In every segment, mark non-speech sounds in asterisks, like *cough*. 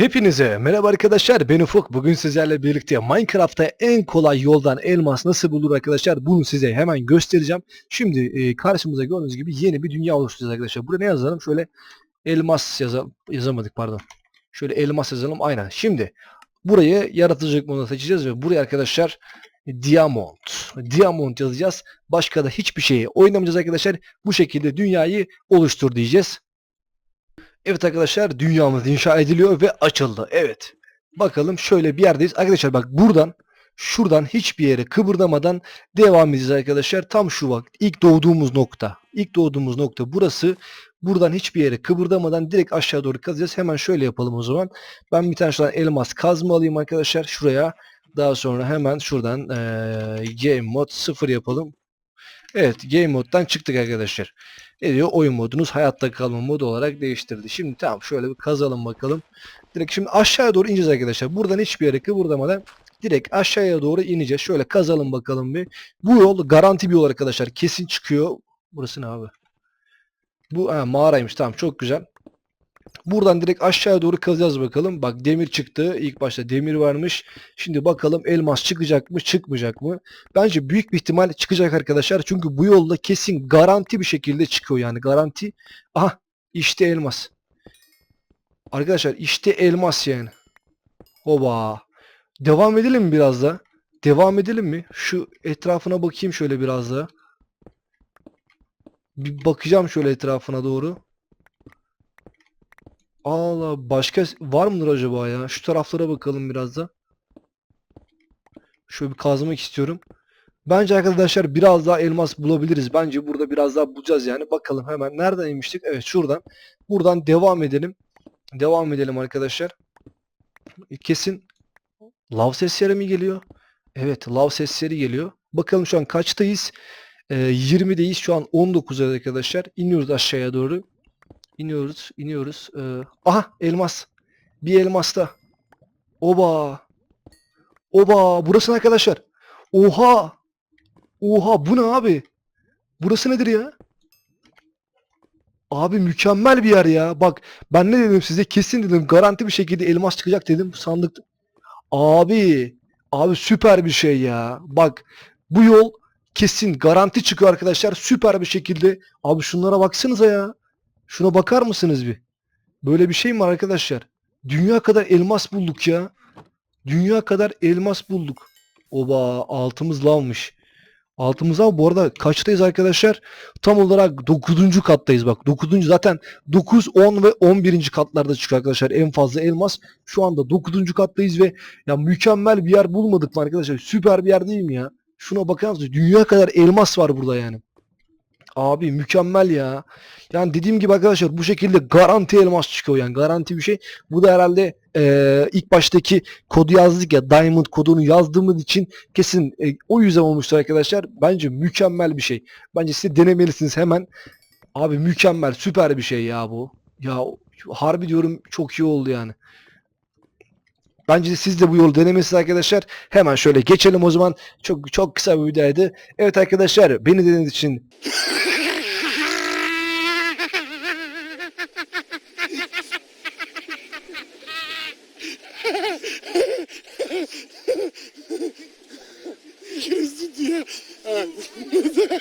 Hepinize merhaba arkadaşlar ben Ufuk bugün sizlerle birlikte Minecraft'ta en kolay yoldan elmas nasıl bulur arkadaşlar bunu size hemen göstereceğim. Şimdi e, karşımıza gördüğünüz gibi yeni bir dünya oluşturacağız arkadaşlar. Buraya ne yazalım? Şöyle elmas yazalım. Yazamadık pardon. Şöyle elmas yazalım aynen. Şimdi burayı yaratıcılık moduna seçeceğiz ve buraya arkadaşlar Diamond. Diamond yazacağız. Başka da hiçbir şeyi oynamayacağız arkadaşlar. Bu şekilde dünyayı oluştur diyeceğiz. Evet arkadaşlar dünyamız inşa ediliyor ve açıldı. Evet. Bakalım şöyle bir yerdeyiz. Arkadaşlar bak buradan şuradan hiçbir yere kıpırdamadan devam edeceğiz arkadaşlar. Tam şu bak ilk doğduğumuz nokta. İlk doğduğumuz nokta burası. Buradan hiçbir yere kıpırdamadan direkt aşağı doğru kazacağız. Hemen şöyle yapalım o zaman. Ben bir tane şuradan elmas kazma alayım arkadaşlar. Şuraya. Daha sonra hemen şuradan eee game mod 0 yapalım. Evet game moddan çıktık arkadaşlar. Ne diyor? Oyun modunuz hayatta kalma modu olarak değiştirdi. Şimdi tamam şöyle bir kazalım bakalım. Direkt şimdi aşağıya doğru ineceğiz arkadaşlar. Buradan hiçbir yere kıvırdamadan direkt aşağıya doğru ineceğiz. Şöyle kazalım bakalım bir. Bu yol garanti bir yol arkadaşlar. Kesin çıkıyor. Burası ne abi? Bu ha, mağaraymış. Tamam çok güzel. Buradan direkt aşağıya doğru kazacağız bakalım. Bak demir çıktı. İlk başta demir varmış. Şimdi bakalım elmas çıkacak mı çıkmayacak mı? Bence büyük bir ihtimal çıkacak arkadaşlar. Çünkü bu yolda kesin garanti bir şekilde çıkıyor yani garanti. Aha işte elmas. Arkadaşlar işte elmas yani. Oba. Devam edelim mi biraz da? Devam edelim mi? Şu etrafına bakayım şöyle biraz da. Bir bakacağım şöyle etrafına doğru. Allah başka var mıdır acaba ya? Şu taraflara bakalım biraz da. Şöyle bir kazmak istiyorum. Bence arkadaşlar biraz daha elmas bulabiliriz. Bence burada biraz daha bulacağız yani. Bakalım hemen nereden inmiştik? Evet şuradan. Buradan devam edelim. Devam edelim arkadaşlar. Kesin lav sesleri mi geliyor? Evet lav sesleri geliyor. Bakalım şu an kaçtayız? Ee, 20'deyiz. Şu an 19'a arkadaşlar. İniyoruz aşağıya doğru. İniyoruz, iniyoruz. Ee, aha elmas. Bir elmasta. Oba. Oba. Burası ne arkadaşlar? Oha. Oha bu ne abi? Burası nedir ya? Abi mükemmel bir yer ya. Bak ben ne dedim size kesin dedim garanti bir şekilde elmas çıkacak dedim sandık. Abi. Abi süper bir şey ya. Bak bu yol kesin garanti çıkıyor arkadaşlar. Süper bir şekilde. Abi şunlara baksanıza ya. Şuna bakar mısınız bir? Böyle bir şey mi arkadaşlar? Dünya kadar elmas bulduk ya. Dünya kadar elmas bulduk. Oba altımız lavmış. Altımız lav. Bu arada kaçtayız arkadaşlar? Tam olarak 9. kattayız bak. 9. zaten 9, 10 ve 11. katlarda çıkıyor arkadaşlar. En fazla elmas. Şu anda 9. kattayız ve ya mükemmel bir yer bulmadık mı arkadaşlar? Süper bir yer değil mi ya? Şuna bakar mısınız? Dünya kadar elmas var burada yani. Abi mükemmel ya. Yani dediğim gibi arkadaşlar bu şekilde garanti elmas çıkıyor yani garanti bir şey. Bu da herhalde eee, ilk baştaki kodu yazdık ya Diamond kodunu yazdığımız için kesin e, o yüzden olmuştur arkadaşlar. Bence mükemmel bir şey. Bence siz de denemelisiniz hemen. Abi mükemmel süper bir şey ya bu. Ya harbi diyorum çok iyi oldu yani. Bence de siz de bu yolu denemesiniz arkadaşlar. Hemen şöyle geçelim o zaman. Çok çok kısa bir videoydu. Evet arkadaşlar beni dinlediğiniz için *laughs*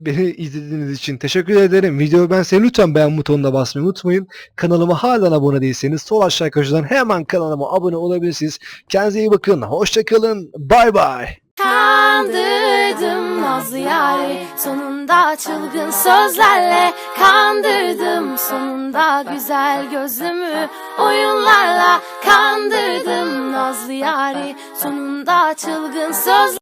Beni izlediğiniz için teşekkür ederim. Videoyu ben size lütfen beğen butonuna basmayı unutmayın. Kanalıma hala abone değilseniz sol aşağı köşeden hemen kanalıma abone olabilirsiniz. Kendinize iyi bakın. Hoşçakalın. Bay bay. Kandırdım nazlı yari Sonunda çılgın sözlerle Kandırdım. Sonunda güzel gözlümü Oyunlarla kandırdım. Nazlı yari Sonunda çılgın söz